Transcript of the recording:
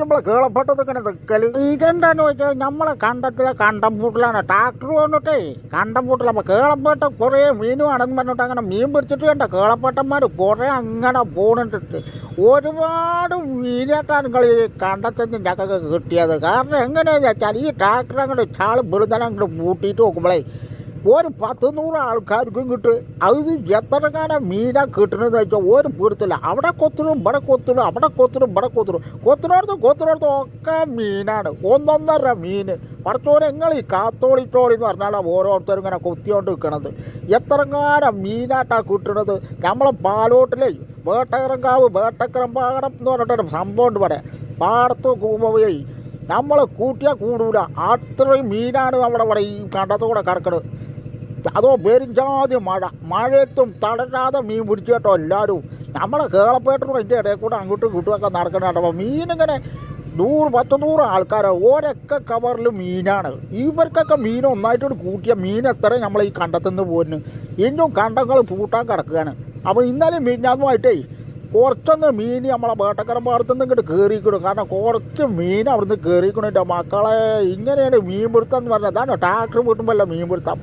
നമ്മളെ കേളപ്പെട്ടതൊക്കെ നമ്മളെ കണ്ടത്തിലെ കണ്ടം ട്രാക്ടർ വന്നിട്ടേ കണ്ടം അപ്പോൾ കേളപ്പെട്ട കുറേ മീനും പറഞ്ഞിട്ട് അങ്ങനെ മീൻ പിടിച്ചിട്ട് കണ്ട കേളപ്പെട്ടന്മാർ കുറേ അങ്ങനെ പോണിട്ടിട്ട്. ഒരുപാട് മീനായിട്ടാണ് കളി കണ്ടത്തിൽ ചക്കൊക്കെ കിട്ടിയത്. കാരണം എങ്ങനെയാണെന്ന് വെച്ചാൽ ഈ ട്രാക്ടർ അങ്ങോട്ട് ചാൾ വെളുതനം അങ്ങോട്ട് പൂട്ടിയിട്ട് ഒരു പത്ത് നൂറ് ആൾക്കാർക്കും കിട്ടും. അത് എത്ര കാലം മീന കിട്ടണമെന്ന് വെച്ചാൽ ഒരു പൊരുത്തില്ല. അവിടെ കൊത്തിടും ഇവിടെ കൊത്തിടും അവിടെ കൊത്തിടും ഇവിടെ കൊത്തിടും കൊത്തിനോടത്ത് കൊത്തിനോടത്ത് ഒക്കെ മീനാണ്. ഒന്നൊന്നര മീൻ. പടച്ചോനെ നിങ്ങൾ ഈ കാത്തോളിത്തോളി എന്ന് പറഞ്ഞാൽ ഓരോരുത്തരും ഇങ്ങനെ കൊത്തിയോണ്ട് നിൽക്കണത് എത്ര കാലം മീനാട്ടാ കിട്ടണത്? നമ്മളെ പാലോട്ടിലേ വേട്ടകരങ്കാവ് പാടം എന്ന് പറഞ്ഞിട്ടൊരു സംഭവം ഉണ്ട് ഇവിടെ. പാടത്ത് പോകുമ്പോഴേ നമ്മളെ കൂട്ടിയാൽ കൂടൂല. അത്രയും മീനാണ് നമ്മുടെ ഇവിടെ ഈ കണ്ടത്തോടെ കിടക്കണത്. അതോ പേരിഞ്ചാതി മഴ മഴയത്തും തളരാതെ മീൻ പിടിച്ചു കേട്ടോ എല്ലാവരും. നമ്മളെ കേളപ്പേട്ടനും അതിന്റെ ഇടയിൽ കൂടെ അങ്ങോട്ടും ഇങ്ങോട്ടുമൊക്കെ നടക്കണം കേട്ടോ. അപ്പോൾ മീനിങ്ങനെ നൂറ് പത്ത് നൂറ് ആൾക്കാർ ഓരൊക്കെ കവറിൽ മീനാണ്. ഇവർക്കൊക്കെ മീൻ ഒന്നായിട്ടോട് കൂട്ടിയ മീൻ എത്ര നമ്മൾ ഈ കണ്ടത്തുനിന്ന് പോരുന്നു. ഇന്നും കണ്ടങ്ങൾ പൂട്ടാൻ കിടക്കുകയാണ്. അപ്പോൾ ഇന്നലെ മീനാതുമായിട്ടേ കുറച്ചൊന്ന് മീൻ നമ്മളെ വേട്ടക്കരം പാടത്തുനിന്ന് ഇങ്ങോട്ട് കയറിക്കണം കാരണം കുറച്ച് മീൻ അവിടുന്ന് കയറിക്കണം എന്റെ മക്കളെ ഇങ്ങനെയാണ് മീൻ പിടുത്തം എന്ന് പറഞ്ഞാൽ അതാണ് ട്രാക്ടർ വീട്ടുമ്പോഴല്ല മീൻ പിടുത്തം.